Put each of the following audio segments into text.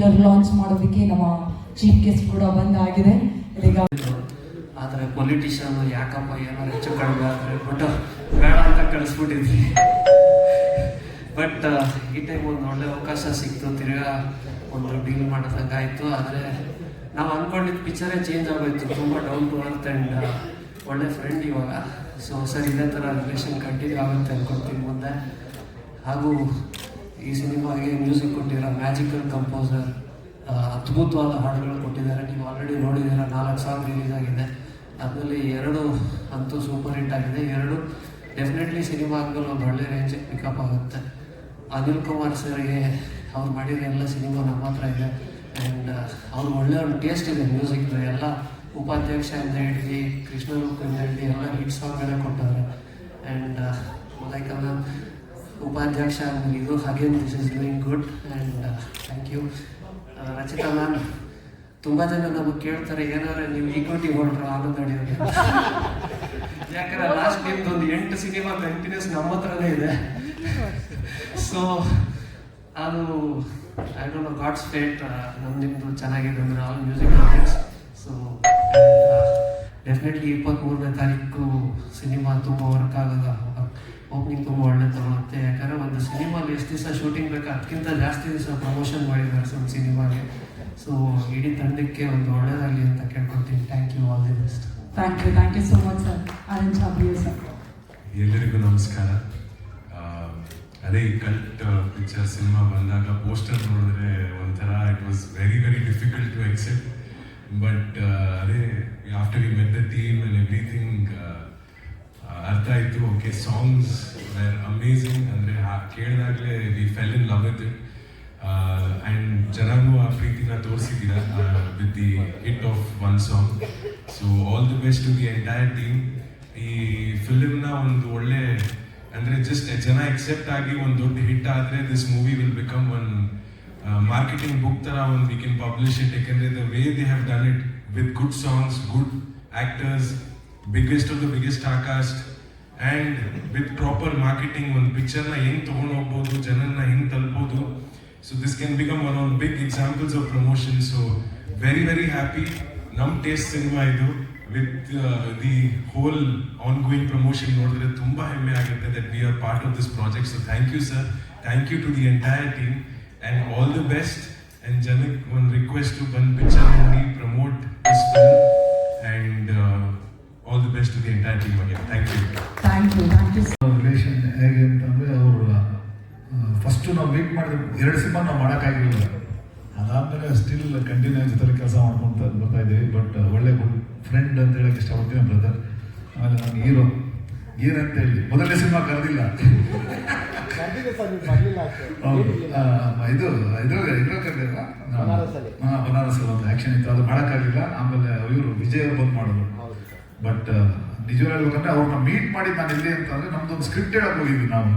Trailer launch ಮಾಡೋದಕ್ಕೆ ನಮ್ಮ chief guest ಕೂಡ ಬಂದಾಗಿದೆ. ಇದೀಗ ಆದರೆ ಪೊಲಿಟಿಷಿಯನ್ ಯಾಕಪ್ಪ ಏನೋ ಹೆಚ್ಚು ಕಡಿಮೆ ಆದರೆ ಬಟ್ ಬೇಡ ಅಂತ ಕಳಿಸ್ಬಿಟ್ಟಿದ್ವಿ ಬಟ್ ಈ ಟೈಮ್ ಒಂದು ಒಳ್ಳೆ ಅವಕಾಶ ಸಿಕ್ತು. ತಿರ್ಗಾ ಒಂದು ಡೀಲ್ ಮಾಡೋದಂಗೆ ಆಯ್ತು ಆದರೆ ನಾವು ಅಂದ್ಕೊಂಡಿದ್ದ ಪಿಕ್ಚರೇ ಚೇಂಜ್ ಆಗೋಯ್ತು. ತುಂಬ ಡೌನ್ ಟು ಅರ್ತ್ ಅಂಡ್ ಒಳ್ಳೆ ಫ್ರೆಂಡ್ ಇವಾಗ. ಸೊ ಸರ್, ಇದೇ ಥರ ರಿಲೇಷನ್ ಕಂಟಿನ್ಯೂ ಆಗುತ್ತೆ ಅಂದ್ಕೊಳ್ತೀನಿ ಮುಂದೆ. ಹಾಗೂ ಈ ಸಿನಿಮಾಗೆ ಮ್ಯೂಸಿಕ್ ಮ್ಯಾಜಿಕಲ್ ಕಂಪೋಸರ್ ಅದ್ಭುತವಾದ ಹಾಡುಗಳು ಕೊಟ್ಟಿದ್ದಾರೆ. ನೀವು ಆಲ್ರೆಡಿ ನೋಡಿದ್ದೀರ, ನಾಲ್ಕು ಸಾಂಗ್ ರಿಲೀಸ್ ಆಗಿದೆ. ಅದರಲ್ಲಿ ಎರಡು ಅಂತೂ ಸೂಪರ್ ಹಿಟ್ ಆಗಿದೆ. ಎರಡು ಡೆಫಿನೆಟ್ಲಿ ಸಿನಿಮಾ ಆಗಲು ಒಂದು ಒಳ್ಳೆ ರೇಂಜ್ ಪಿಕಪ್ ಆಗುತ್ತೆ. ಅನಿಲ್ ಕುಮಾರ್ ಸರ್ಗೆ ಅವ್ರು ಮಾಡಿರೋ ಎಲ್ಲ ಸಿನಿಮಾ ನಮ್ಮ ಹತ್ರ ಇದೆ. ಆ್ಯಂಡ್ ಅವ್ರಿಗೆ ಒಳ್ಳೆ ಒಂದು ಟೇಸ್ಟ್ ಇದೆ ಮ್ಯೂಸಿಕ್ ಎಲ್ಲ ಉಪಾಧ್ಯಕ್ಷ ಅಂತ ಹೇಳಿ ಕೃಷ್ಣ ಅಂತ ಹೇಳಿ ಎಲ್ಲ ಹಿಟ್ ಸಾಂಗ್ಗಳೇ ಕೊಟ್ಟವ್ರೆ. ಆ್ಯಂಡ್ ಲೈಕ್ ಉಪಾಧ್ಯಕ್ಷ ಆಗಿದ್ದು again this is doing good and thank you Rachita ma'am ತುಂಬ ಜನ ನಮಗೆ ಕೇಳ್ತಾರೆ, ಏನಾದ್ರೆ ನೀವು ಈಕ್ವಿಟಿ ಹೊರಟ್ರು ಆನಂದ್ ಅಡಿಯೋರಿಗೆ ಯಾಕಂದ್ರೆ ಲಾಸ್ಟ್ ನಿಮ್ದು ಒಂದು ಎಂಟು ಸಿನಿಮಾ ಕಂಟಿನ್ಯೂಸ್ ನಮ್ಮ ಹತ್ರನೇ ಇದೆ. ಸೊ ಅದು I don't know god's fate ನಮ್ಮ ನಿಮ್ಮದು ಚೆನ್ನಾಗಿದೆ ಅಂದರೆ all music artist so definitely ಇಪ್ಪತ್ತ್ಮೂರನೇ ತಾರೀಕು ಸಿನಿಮಾ ತುಂಬ ವರ್ಕ್ ಆಗೋದು. ಓಪನಿಂಗ್ ತುಂಬ ಒಳ್ಳೆ ತಗೊಳುತ್ತೆ ಯಾಕಂದರೆ ಒಂದು ಸಿನಿಮಾಲಿ ಎಷ್ಟು ದಿವಸ ಶೂಟಿಂಗ್ ಬೇಕು ಅದಕ್ಕಿಂತ ಜಾಸ್ತಿ ದಿವಸ ಪ್ರಮೋಷನ್ ಮಾಡಿದ್ದಾರೆ ಸಮ್ ಸಿನಿಮಾಗೆ. ಸೊ ಇಡೀ ತಂಡಕ್ಕೆ ಒಂದು ಒಳ್ಳೆಯದಾಗಲಿ ಅಂತ ಕೇಳ್ಕೊತೀನಿ thank you all the best thank you thank you so much sir sir ಎಲ್ಲರಿಗೂ ನಮಸ್ಕಾರ. ಅದೇ ಕಲ್ಟ್ ಪಿಕ್ಚರ್ ಸಿನಿಮಾ ಬಂದಾಗ ಪೋಸ್ಟರ್ ನೋಡಿದ್ರೆ ಒಂಥರ it was very very difficult to except but ಅದೇ after you met the team and everything ಅರ್ಥ ಆಯಿತು okay songs were amazing ಅಂದರೆ ಕೇಳಿದಾಗಲೇ we fell in love it and ಜನನೂ ಆ ಪ್ರೀತಿನ ತೋರಿಸಿದ್ದೀರ with the hit of one song so all the best to the entire team ಈ ಫಿಲಿಮ್ನ ಒಂದು ಒಳ್ಳೆ, ಅಂದರೆ ಜಸ್ಟ್ ಜನ ಎಕ್ಸೆಪ್ಟ್ ಆಗಿ ಒಂದು ದೊಡ್ಡ ಹಿಟ್ ಆದರೆ this movie will become one marketing book ಥರ ಒಂದು ವಿ ಕೆನ್ ಪಬ್ಲಿಷ್ ಇಟ್ ಯಾಕೆಂದರೆ the way they have done it with good songs good actors biggest of the biggest a cast and with proper marketing ಒಂದು ಪಿಕ್ಚರ್ನ ಹೆಂಗೆ ತೊಗೊಂಡು ಹೋಗ್ಬೋದು ಜನನ್ನ ಹೆಂಗೆ ತಲುಪೋದು so this can become one on big examples of promotion so very very happy ನಮ್ಮ taste cinema ಇದು with the whole ongoing promotion ನೋಡಿದ್ರೆ ತುಂಬ ಹೆಮ್ಮೆ ಆಗುತ್ತೆ that we are part of this project so thank you sir thank you to the entire team and all the best and ಜನಕ್ಕೆ ಒಂದು request ಬಂದು picture ನೋಡಿ promote wait ಮಾಡಿದ ಎರಡು ಸಿನಿಮಾ ನಾವು ಮಾಡೋಕ್ಕಾಗಿಲ್ಲ ಅದಾದಮೇಲೆ ಸ್ಟಿಲ್ ಕಂಟಿನ್ಯೂ ಜೊತೆ ಕೆಲಸ ಮಾಡ್ಕೊಂತ ಬರ್ತಾ ಇದ್ದೀವಿ ಬಟ್ ಒಳ್ಳೆ ಗುಡ್ ಫ್ರೆಂಡ್ ಅಂತ ಹೇಳಕ್ಕೆ ಇಷ್ಟಪಡ್ತೀನಿ ಬ್ರದರ್ ಆಮೇಲೆ ನಾನು ಹೀರೋ ಹೀರೋ ಅಂತ ಹೇಳಿ ಮೊದಲನೇ ಸಿನಿಮಾ ಕರೆದಿಲ್ಲ. ಆ, ಇದು ಇದ್ರ ಕರೆದಿಲ್ಲ. ಹಾಂ. ಬನಾರಸಲ್ಲಿ ಒಂದು ಆ್ಯಕ್ಷನ್ ಇತ್ತು. ಅದು ಮಾಡೋಕ್ಕಾಗಲಿಲ್ಲ ಆಮೇಲೆ ಇವರು ವಿಜಯ್ ಬಂದು ಮಾಡಿದ್ರು. ಬಟ್ ನಿಜವಾಗಿ ಹೇಳ್ಬೇಕಂದ್ರೆ ಅವ್ರನ್ನ ಮೀಟ್ ಮಾಡಿ ನಾನು ಇಲ್ಲಿ ಅಂತಂದ್ರೆ ನಮ್ದೊಂದು ಸ್ಕ್ರಿಪ್ಟ್ ಹೇಳಕ್ಕೆ ಹೋಗಿದ್ವಿ ನಾವು.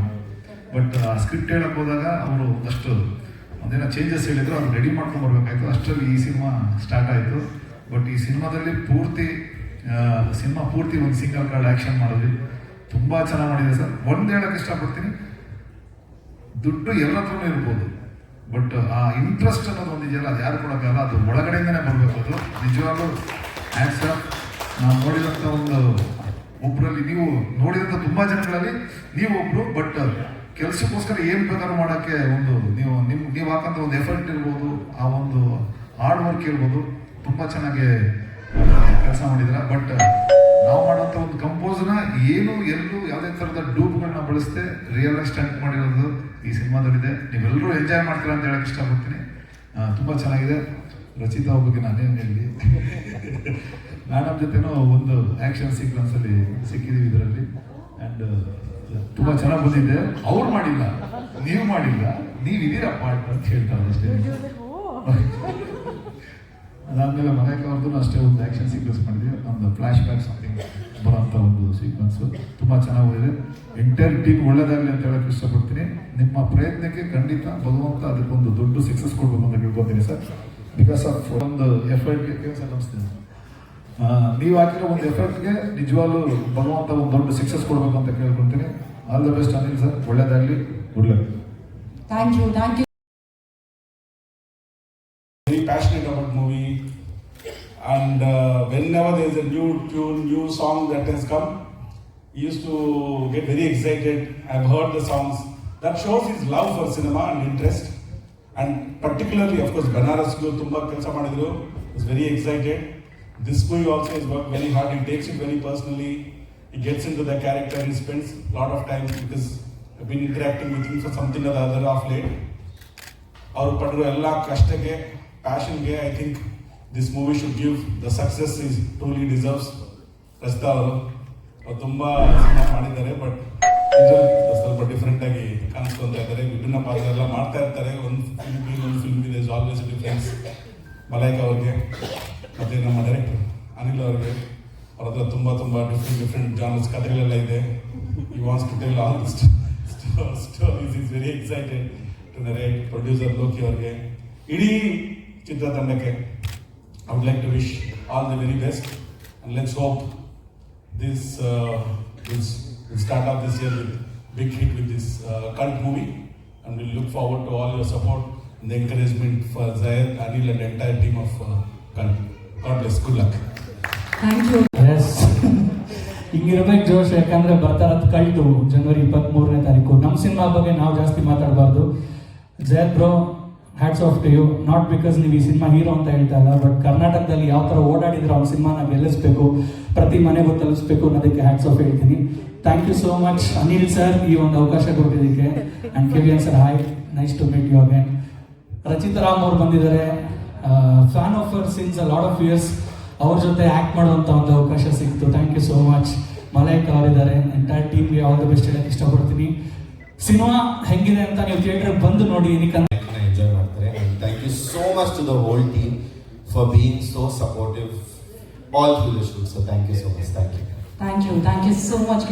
ಬಟ್ ಆ ಸ್ಕ್ರಿಪ್ಟ್ ಹೇಳಕ್ ಹೋದಾಗ ಅವರು ಒಂದಷ್ಟು ಒಂದೇನೋ ಚೇಂಜಸ್ ಹೇಳಿದ್ರು, ಅವ್ರು ರೆಡಿ ಮಾಡ್ಕೊಂಡು ಬರ್ಬೇಕಾಯ್ತು. ಅಷ್ಟರಲ್ಲಿ ಈ ಸಿನಿಮಾ ಸ್ಟಾರ್ಟ್ ಆಯಿತು. ಬಟ್ ಈ ಸಿನಿಮಾದಲ್ಲಿ ಪೂರ್ತಿ ಸಿನಿಮಾ ಪೂರ್ತಿ ಒಂದು ಸಿಂಗಲ್ ಕಾರ್ಡ್ ಆ್ಯಕ್ಷನ್ ಮಾಡಿದ್ವಿ. ತುಂಬ ಚೆನ್ನಾಗಿ ಮಾಡಿದೆ ಸರ್. ಒಂದು ಹೇಳಕ್ಕೆ ಇಷ್ಟಪಡ್ತೀನಿ. ದುಡ್ಡು ಎಲ್ಲತ್ರನೂ ಇರ್ಬೋದು. ಬಟ್ ಆ ಇಂಟ್ರೆಸ್ಟ್ ಅನ್ನೋದು ಒಂದಿದೆಯಲ್ಲ ಅದು ಯಾರು ಕೊಡೋಕ್ಕಲ್ಲ ಅದು ಒಳಗಡೆಯಿಂದನೇ ಬರಬೇಕು ಅದು. ನಿಜವಾಗ್ಲೂ ಹ್ಯಾಂಡ್ಸ್ ನಾವು ನೋಡಿದಂಥ ಒಂದು ಒಬ್ಬರಲ್ಲಿ ನೀವು ನೋಡಿದಂಥ ತುಂಬ ಜನಗಳಲ್ಲಿ ನೀವು ಒಬ್ರು ಬಟ್ ಕೆಲಸಕ್ಕೋಸ್ಕರ ಏನು ಬೇಕಾದ್ರೂ ಮಾಡೋಕ್ಕೆ ಒಂದು ನೀವು ನಿಮ್, ನೀವು ಹಾಕಂತ ಒಂದು ಎಫರ್ಟ್ ಇರ್ಬೋದು, ಆ ಒಂದು ಹಾರ್ಡ್ ವರ್ಕ್ ಇರ್ಬೋದು, ತುಂಬ ಚೆನ್ನಾಗಿ ಕೆಲಸ ಮಾಡಿದ್ರ ಬಟ್ ನಾವು ಮಾಡೋಂಥ ಒಂದು ಕಂಪೋಸ್ನ ಏನು, ಎಲ್ಲೂ ಯಾವುದೇ ಥರದ ಡೂಪ್ಗಳನ್ನ ಬಳಸದೆ ರಿಯಲ್ ಸ್ಟಂಟ್ ಮಾಡಿರೋದು ಈ ಸಿನಿಮಾದಲ್ಲಿದೆ. ನೀವೆಲ್ಲರೂ ಎಂಜಾಯ್ ಮಾಡ್ತೀರಾ ಅಂತ ಹೇಳಕ್ಕೆ ಇಷ್ಟಪಡ್ತೀನಿ. ತುಂಬ ಚೆನ್ನಾಗಿದೆ. ರಚಿತಾ ಬಗ್ಗೆ ನಾನೇನು ಹೇಳಿ. ಮೇಡಮ್ ಜೊತೆನೂ ಒಂದು ಆ್ಯಕ್ಷನ್ ಸೀಕ್ವೆನ್ಸಲ್ಲಿ ತುಂಬ ಚೆನ್ನಾಗಿ ಬಂದಿದೆ. ಅವ್ರು ಮಾಡಿಲ್ಲ, ನೀವು ಮಾಡಿಲ್ಲ, ನೀವು ಇದೀರ ಪಾರ್ಟ್ ಅಂತ ಹೇಳ್ತಾರೆ ಅಷ್ಟೇ. ಅದಾದಮೇಲೆ ಮನೆಗೆ ಅವ್ರದ್ದು ಅಷ್ಟೇ ಒಂದು ಆ್ಯಕ್ಷನ್ ಸೀಕ್ವೆನ್ಸ್ ಮಾಡಿದ್ವಿ ಒಂದು ಫ್ಲಾಶ್ ಬ್ಯಾಕ್ ಸಮಥಿಂಗ್ ಬರೋಂಥ ಒಂದು ಸೀಕ್ವೆನ್ಸು ತುಂಬ ಚೆನ್ನಾಗಿ ಹೋಗಿದೆ ಎಂಟೈರ್ ಟೀಮ್ ಒಳ್ಳೇದಾಗಲಿ ಅಂತ ಹೇಳಕ್ಕೆ ಇಷ್ಟಪಡ್ತೀನಿ. ನಿಮ್ಮ ಪ್ರಯತ್ನಕ್ಕೆ ಖಂಡಿತ ಭಗವಂತ ಅದಕ್ಕೊಂದು ದೊಡ್ಡ ಸಕ್ಸಸ್ ಕೊಡ್ಬೇಕು ಅಂತ ಕೇಳ್ಕೊತೀನಿ ಸರ್. ಬಿಕಾಸ್ ಆಫ್ ಒಂದು ಎಫರ್ಟ್ಗೆ ಕೆಲಸ ನಮಸ್ತೆ ನೀವು ಹಾಕಿರೋ ಒಂದು ಎಫರ್ಟ್ಗೆ ನಿಜವಾಗ್ಲೂ ಭಗವಂತ ಒಂದು ದೊಡ್ಡ ಸಕ್ಸಸ್ ಕೊಡ್ಬೇಕು ಅಂತ ಕೇಳ್ಕೊತೀನಿ all the best Anil sir ಒಳ್ಳೇದಾಗಲಿ good luck thank you thank you very passionate about movie and uh, whenever there is a new tune new song that has come he used to get very excited i've heard the songs that shows his love for cinema and interest and particularly of course banaras gu tumba ಕೆಲಸ ಮಾಡಿದ್ರು is very excited this movie also has worked very hard he takes it very personally He gets into the character he spends a lot of time because i've been interacting with him for something or the other of late. ಅವ್ರು ಪಟ್ಟಿರೋ ಎಲ್ಲ ಕಷ್ಟಕ್ಕೆ ಪ್ಯಾಷನ್ಗೆ I think this movie should give the success is truly deserves ರಸ್ತಾ ಅವರು. ಅವ್ರು ತುಂಬ ಮಾಡಿದ್ದಾರೆ but ಸ್ವಲ್ಪ ಡಿಫ್ರೆಂಟ್ ಆಗಿ ಇದ್ದಾರೆ. ವಿಭಿನ್ನ ಪಾತ್ರ ಎಲ್ಲ ಮಾಡ್ತಾ ಇರ್ತಾರೆ. ಒಂದು ಫಿಲ್ಮ್ ಒಂದು ಫಿಲ್ಮ್ಗೆ ಇಸ್ ಆಲ್ವೇಸ್ ಡಿಫ್ರೆನ್ಸ್ ಮಲೈಕ್ ಅವ್ರಿಗೆ ಮತ್ತು ನಮ್ಮ ಡೈರೆಕ್ಟರ್ ಅನಿಲ್ ಅವ್ರಿಗೆ. ಅವ್ರ ಹತ್ರ ತುಂಬ ತುಂಬ ಡಿಫ್ರೆಂಟ್ ಡಿಫ್ರೆಂಟ್ ಜಾನರ್ಸ್ ಕಥೆಗಳೆಲ್ಲ ಇದೆ. ಈ wants to tell all stories is very excited to narrate producer Loki ಅವ್ರಿಗೆ. ಇಡೀ ಚಿತ್ರತಂಡಕ್ಕೆ I would like to wish all the very best and let's hope this this start of this year with big hit with this cult movie and will look forward to all your support and the encouragement for ಜಯರ್ Anil and entire team of cult god bless good luck thank you S ಹಿಂಗಿರ್ಬೇಕು ಜೋಶ್, ಯಾಕಂದ್ರೆ ಬರ್ತಾರದ್ ಕಳ್ತು ಜನವರಿ ಇಪ್ಪತ್ತ್ ಮೂರನೇ ತಾರೀಕು. ನಮ್ಮ cinema ಬಗ್ಗೆ ನಾವು ಜಾಸ್ತಿ ಮಾತಾಡಬಾರ್ದು. Jayat bro hats off to you not because ನೀವು ಈ ಸಿನಿಮಾ ಹೀರೋ ಅಂತ ಹೇಳ್ತಾ ಇಲ್ಲ ಬಟ್ ಕರ್ನಾಟಕದಲ್ಲಿ ಯಾವ ಥರ ಓಡಾಡಿದ್ರೆ ಅವ್ನ ಸಿನಿಮಾನ ಗೆಲ್ಲಿಸ್ಬೇಕು, ಪ್ರತಿ ಮನೆಗೂ ತಲುಪಿಸ್ಬೇಕು ಅನ್ನೋದಕ್ಕೆ ಹ್ಯಾಟ್ಸ್ ಆಫ್ ಹೇಳ್ತೀನಿ. Thank you so much Anil sir ಈ ಒಂದು ಅವಕಾಶ ಕೊಟ್ಟಿದ್ದಕ್ಕೆ. And K V N sir hi nice to meet you again Rachita Ram ಅವ್ರು ಬಂದಿದ್ದಾರೆ. Fan of our since a lot of years ಅವ್ರ ಜೊತೆ ಆಕ್ಟ್ ಮಾಡುವಂತ ಒಂದು ಅವಕಾಶ ಸಿಕ್ತು ಥ್ಯಾಂಕ್ ಯು ಸೋ ಮಚ್ ಮಲೈಕ್ ಅವರಿದ್ದಾರೆ. ಎಂಟೈರ್ ಟೀಮ್ಗೆ ಆಲ್ ದ ಬೆಸ್ಟ್ ಹೇಳಕ್ಕೆ ಇಷ್ಟಪಡ್ತೀನಿ. ಸಿನಿಮಾ ಹೆಂಗಿದೆ ಅಂತ ನೀವು ಥಿಯೇಟರ್ ಬಂದು ನೋಡಿ ಏನಕ್ಕೆ ಎಂಜಾಯ್ ಮಾಡ್ತಾರೆ. And thank you so much to the whole team for being so supportive all through the shoot so thank you so much thank you thank you thank you so much